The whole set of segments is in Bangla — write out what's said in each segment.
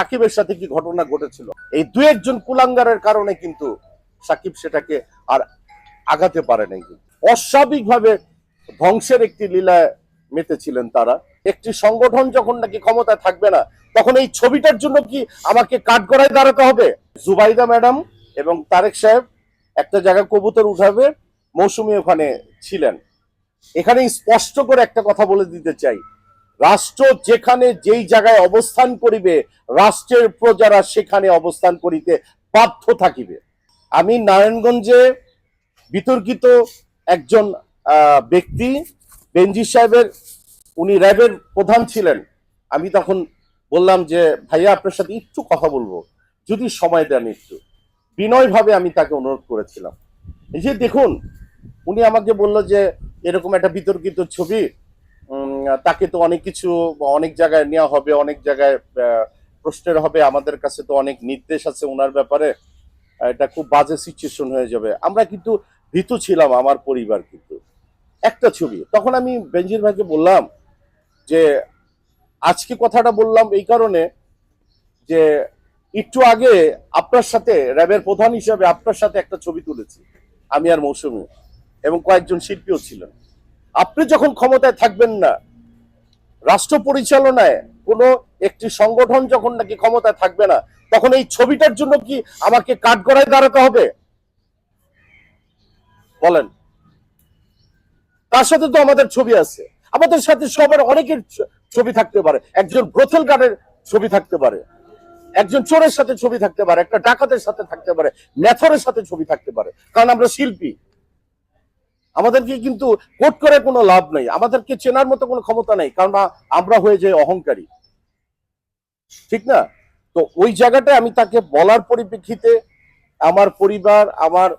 সাকিবের সাথে কি ঘটনা ঘটেছিল? এই দু একজন কুলাঙ্গারের কারণে কিন্তু সাকিব সেটাকে আর আগাতে পারে নাই অস্বাভাবিকভাবে ধ্বংসের একটি লীলায় মেতেছিলেন তারা। একটি সংগঠন যখন নাকি ক্ষমতায় থাকবে না, তখন এই ছবিটার জন্য কি আমাকে কাঠগড়ায় দাঁড়াতে হবে? জুবাইদা ম্যাডাম এবং তারেক সাহেব একটা জায়গায় কবুতর উঠাবে, মৌসুমী ওখানে ছিলেন। এখানে স্পষ্ট করে একটা কথা বলে দিতে চাই। রাষ্ট্র যেখানে যেই জায়গায় অবস্থান করিবে, রাষ্ট্রের প্রজারা সেখানে অবস্থান করিতে বাধ্য থাকিবে। আমি নারায়ণগঞ্জে বিতর্কিত একজন ব্যক্তি, বেনজি সাহেবের, উনি র্যাবের প্রধান ছিলেন। আমি তখন বললাম যে, ভাইয়া, আপনার সাথে একটু কথা বলব, যদি সময় দেন একটু। বিনয়ভাবে আমি তাকে অনুরোধ করেছিলাম। এই যে দেখুন, উনি আমাকে বলল যে, এরকম একটা বিতর্কিত ছবি তাকে তো অনেক কিছু অনেক জায়গায় নেওয়া হবে, অনেক জায়গায় প্রশ্নের হবে। আমাদের কাছে তো অনেক নির্দেশ আছে ওনার ব্যাপারে। এটা খুব বাজে সিচুয়েশন হয়ে যাবে। আমরা কিন্তু ভীতু ছিলাম, আমার পরিবার কিন্তু। একটা ছবি, তখন আমি বেঞ্জির ভাইকে বললাম যে, আজকে কথাটা বললাম এই কারণে যে, একটু আগে আপনার সাথে, র্যাবের প্রধান হিসাবে আপনার সাথে একটা ছবি তুলেছি, আমি আর মৌসুমী, এবং কয়েকজন শিল্পীও ছিলেন। আপনি যখন ক্ষমতায় থাকবেন না, রাষ্ট্র পরিচালনায় কোনো একটি সংগঠন যখন নাকি ক্ষমতায় থাকবে না, তখন এই ছবিটার জন্য কি আমাকে কাঠগড়ায় দাঁড়াতে হবে? বলেন। তার সাথে তো আমাদের ছবি আছে। আমাদের সাথে সবার অনেকের ছবি থাকতে পারে। একজন ব্রথেল গার্ডের ছবি থাকতে পারে। একজন চোরের সাথে ছবি থাকতে পারে। একটা ডাকাতের সাথে থাকতে পারে। ম্যাথরের সাথে ছবি থাকতে পারে। কারণ আমরা শিল্পী। আমাদেরকে কিন্তু কোট করে কোনো লাভ নেই। আমাদেরকে চেনার মতো কোনো ক্ষমতা নেই, কারণ আমরা হয়ে যাই অহংকারী। ঠিক না? তো ওই জায়গাটায় আমি তাকে বলার পরিপ্রেক্ষিতে আমার পরিবার, আমার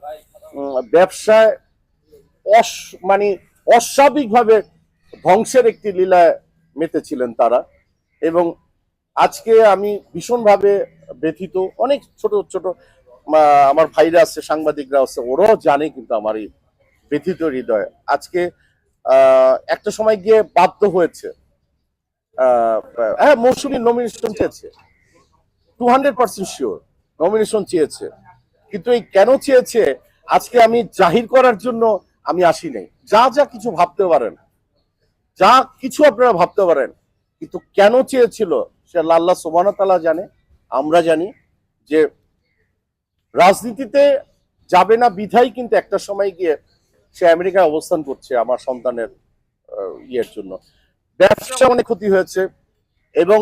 ব্যবসায় অস মানে অস্বাভাবিকভাবে ধ্বংসের একটি লীলায় মেতেছিলেন তারা। এবং আজকে আমি ভীষণভাবে ব্যথিত। অনেক ছোট ছোট আমার ভাইরা আছে, সাংবাদিকরা আছে, ওরাও জানে কিন্তু আমার এই ব্যথিত হৃদয়। আজকে একটা সময় গিয়ে বাধ্য হয়েছে। হ্যাঁ মৌসুমী নমিনেশন চেয়েছে। Two hundred percent sure nomination চেয়েছে। কিন্তু এই কেন চেয়েছে? আজকে আমি জাহির করার জন্য আমি আসি নাই। যা যা কিছু ভাবতে পারেন। যা কিছু আপনারা ভাবতে পারেন। কিন্তু কেন চেয়েছিল? সে আল্লাহ সোবানতালা জানে। আমরা জানি যে রাজনীতিতে যাবে না বিধাই কিন্তু একটা সময় গিয়ে সে আমেরিকায় অবস্থান করছে আমার সন্তানের ইয়ের জন্য। ব্যবসা অনেক ক্ষতি হয়েছে এবং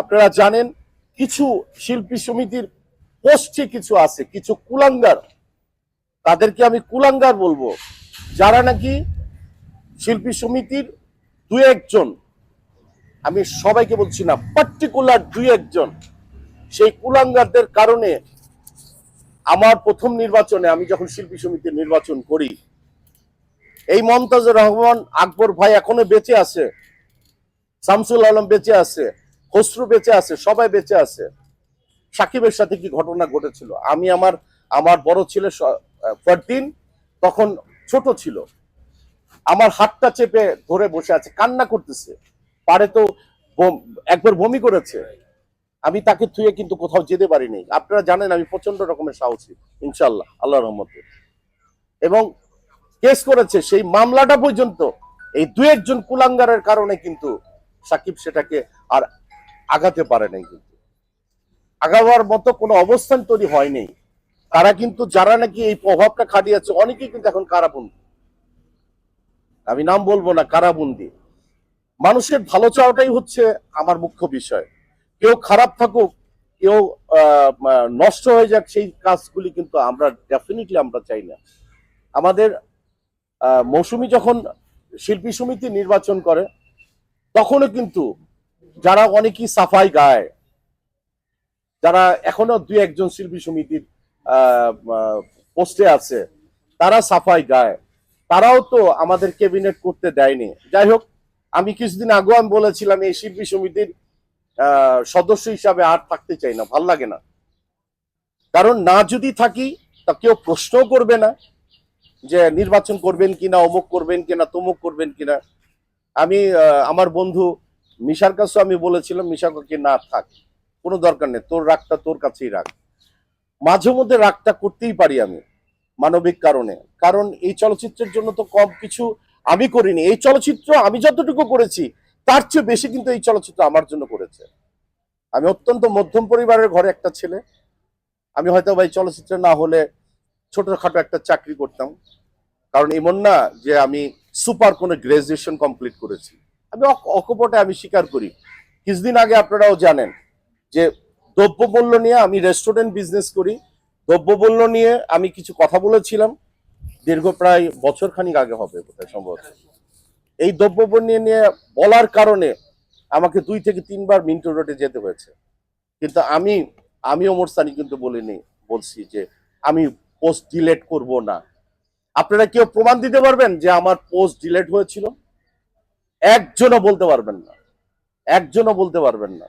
আপনারা জানেন কিছু শিল্পী সমিতির পোস্টে কিছু আছে, কিছু কুলাঙ্গার। তাদেরকে আমি কুলাঙ্গার বলব। যারা নাকি শিল্পী সমিতির দু একজন, আমি সবাইকে বলছি না পার্টিকুলার দুই একজন, সেই কুলাঙ্গারদের কারণে আমার প্রথম নির্বাচনে আমি যখন শিল্পী সমিতির নির্বাচন করি এই মমতাজুর রহমান, আকবর ভাই এখনও বেঁচে আছে, শামসুল আলম বেঁচে আছে, খসরু বেঁচে আছে, সবাই বেঁচে আছে। সাকিবের সাথে কি ঘটনা ঘটেছিল? আমি আমার আমার বড় ছেলে ফারদিন তখন ছোট ছিল। আমার হাতটা চেপে ধরে বসে আছে, কান্না করতেছে। পারে তো একবার বমি করেছে। আমি তাকে থুয়ে কিন্তু কোথাও যেতে পারিনি। আপনারা জানেন আমি প্রচণ্ড রকমের সাহসী ইনশাল্লাহ আল্লাহ রহমতে। এবং কেস করেছে, সেই মামলাটা পর্যন্ত এই দু একজন কুলাঙ্গারের কারণে কিন্তু সাকিব সেটাকে আর আগাতে পারে নাই কিন্তু। আগাবার মতো কোনো অবস্থান তৈরি হয়নি। তারা কিন্তু যারা নাকি এই প্রভাবটা খাটিয়েছে, অনেকেই কিন্তু এখন কারাবন্দি। আমি নাম বলব না, কারাবন্দি। মানুষের ভালো চাওয়াটাই হচ্ছে আমার মুখ্য বিষয়। কেউ খারাপ থাকুক, কেউ নষ্ট হয়ে যাক, সেই কাজগুলি কিন্তু আমরা ডেফিনেটলি আমরা চাই না। আমাদের মৌসুমী যখন শিল্পী সমিতি নির্বাচন করে, তখনও কিন্তু যারা অনেকেই সাফাই গায়, যারা এখনও দুই একজন শিল্পী সমিতির পোস্টে আছে, তারা সাফাই গায়। তারাও তো আমাদের ক্যাবিনেট করতে দেয়নি। যাই হোক, আমি কিছুদিন আগেও আমি বলেছিলাম, এই শিল্পী সমিতির সদস্য হিসাবে আর থাকতে চাই না, ভালো লাগে না। কারণ না যদি থাকি, তা কেউ প্রশ্নও করবে না। যে নির্বাচন করবেন কিনা, অমুক করবেন কিনা, তমুক করবেন কিনা, আমি আমার বন্ধু মিশার কাছেও আমি বলেছিলাম, মিশা কাকে না থাক, কোনো দরকার নেই, তোর রাগটা তোর কাছেই রাখ। মাঝে মধ্যে রাগটা করতেই পারি আমি, মানবিক কারণে, কারণ এই চলচ্চিত্রের জন্য তো কম কিছু আমি করিনি, এই চলচ্চিত্র আমি যতটুকু করেছি, তার চেয়ে বেশি কিন্তু এই চলচ্চিত্র আমার জন্য করেছে। আমি অত্যন্ত মধ্যম পরিবারের ঘরে একটা ছেলে, আমি হয়তো ভাই চলচ্চিত্র না হলে ছোটখাটো একটা চাকরি করতাম। কারণ এমন না যে আমি সুপার কোনো গ্রাজুয়েশন কমপ্লিট করেছি। আমি অক- অকপটে আমি স্বীকার করি। কিছুদিন আগে আপনারাও জানেন যে দ্রব্যমূল্য নিয়ে আমি রেস্টুরেন্ট বিজনেস করি। দ্রব্যমূল্য নিয়ে আমি কিছু কথা বলেছিলাম। দীর্ঘ প্রায় বছর খানিক আগে হবে বোধহয় সম্ভবত। এই দ্রব্যমূল্য নিয়ে নিয়ে বলার কারণে আমাকে দুই থেকে তিনবার মিন্টো রোডে যেতে হয়েছে। কিন্তু আমি আমি ওমর সানি কিন্তু বলিনি, বলছি যে আমি পোস্ট ডিলেট করব না। আপনারা কেউ প্রমাণ দিতে পারবেন যে আমার পোস্ট ডিলেট হয়েছিল? একজনও বলতে পারবেন না। একজনও বলতে পারবেন না।